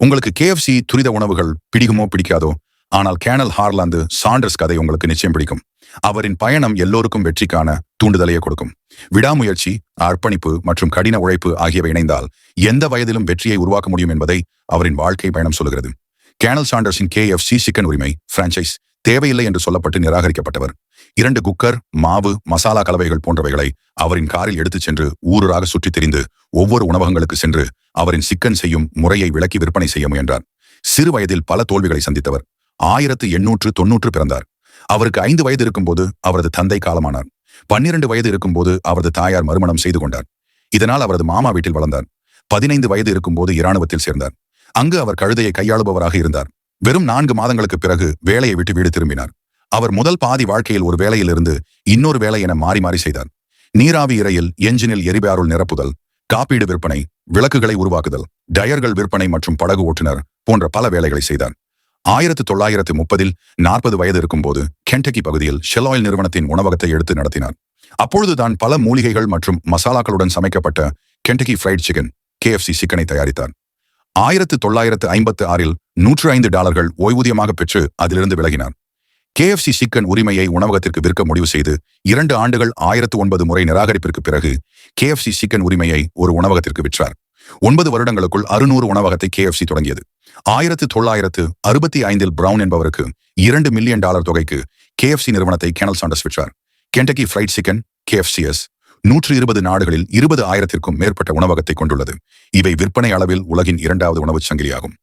உங்களுக்கு கேஎஃப்சி துரித உணவுகள் பிடிக்குமோ பிடிக்காதோ ஆனால் கேனல் ஹார்லாந்து சாண்டர்ஸ் கதை உங்களுக்கு நிச்சயம் பிடிக்கும். அவரின் பயணம் எல்லோருக்கும் வெற்றிக்கான தூண்டுதலையே கொடுக்கும். விடாமுயற்சி அர்ப்பணிப்பு மற்றும் கடின உழைப்பு ஆகியவை இணைந்தால் எந்த வயதிலும் வெற்றியை உருவாக்க முடியும் என்பதை அவரின் வாழ்க்கை பயணம் சொல்கிறது கேனல் சாண்டர்ஸின் கேஎஃப்சி சிக்கன் உரிமை பிரான்ச்சைஸ் தேவையில்லை என்று சொல்லப்பட்டு நிராகரிக்கப்பட்டவர். இரண்டு குக்கர் மாவு மசாலா கலவைகள் போன்றவைகளை அவரின் காரில் எடுத்துச் சென்று ஊரூராக சுற்றித் திரிந்து ஒவ்வொரு உணவகங்களுக்கு சென்று அவரின் சிக்கன் செய்யும் முறையை விளக்கி விற்பனை செய்ய முயன்றார். சிறு வயதில் பல தோல்விகளை சந்தித்தவர். ஆயிரத்து எண்ணூற்று தொன்னூற்று பிறந்தார். அவருக்கு ஐந்து வயது இருக்கும்போது அவரது தந்தை காலமானார். பன்னிரண்டு வயது இருக்கும்போது அவரது தாயார் மறுமணம் செய்து கொண்டார். இதனால் அவரது மாமா வீட்டில் வளர்ந்தார். பதினைந்து வயது இருக்கும்போது இராணுவத்தில் சேர்ந்தார். அங்கு அவர் கழுதையை கையாளுபவராக இருந்தார். வெறும் நான்கு மாதங்களுக்கு பிறகு வேலையை விட்டு வீடு திரும்பினார். அவர் முதல் பாதி வாழ்க்கையில் ஒரு வேலையிலிருந்து இன்னொரு வேலை என மாறி மாறி செய்தார். நீராவி இறையில் என்ஜினில் எரிபொருள் நிரப்புதல் காப்பீடு விற்பனை விளக்குகளை உருவாக்குதல் டயர்கள் விற்பனை மற்றும் படகு ஓட்டுநர் போன்ற பல வேலைகளை செய்தார். ஆயிரத்து தொள்ளாயிரத்து முப்பதில் நாற்பது வயது இருக்கும்போது கென்டக்கி பகுதியில் ஷெலாயில் நிறுவனத்தின் உணவகத்தை எடுத்து நடத்தினார். அப்பொழுதுதான் பல மூலிகைகள் மற்றும் மசாலாக்களுடன் சமைக்கப்பட்ட கென்டக்கி ஃப்ரைட் சிக்கன் கேஎஃப்சி சிக்கனை தயாரித்தார். ஆயிரத்து தொள்ளாயிரத்து ஐம்பத்து ஆறில் நூற்று ஐந்து டாலர்கள் ஓய்வூதியமாக பெற்று அதிலிருந்து விலகினார். கேஎஃப்சி சிக்கன் உரிமையை உணவகத்திற்கு விற்க முடிவு செய்து இரண்டு ஆண்டுகள் ஆயிரத்து ஒன்பது முறை நிராகரிப்பிற்கு பிறகு கேஎஃப்சி சிக்கன் உரிமையை ஒரு உணவகத்திற்கு விற்றார். ஒன்பது வருடங்களுக்குள் அறுநூறு உணவகத்தை கேஎஃப்சி தொடங்கியது. ஆயிரத்து தொள்ளாயிரத்து அறுபத்தி ஐந்தில் பிரவுன் என்பவருக்கு இரண்டு மில்லியன் டாலர் தொகைக்கு கேஎஃப்சி நிறுவனத்தை கேனல் சாண்டஸ் விற்றார். கென்டக்கி ஃப்ரைட் சிக்கன் கேஎஃப்சிஎஸ் நூற்று இருபது நாடுகளில் இருபது ஆயிரத்திற்கும் மேற்பட்ட உணவகத்தை கொண்டுள்ளது. இவை விற்பனை அளவில் உலகின் இரண்டாவது உணவுச் சங்கிலியாகும்.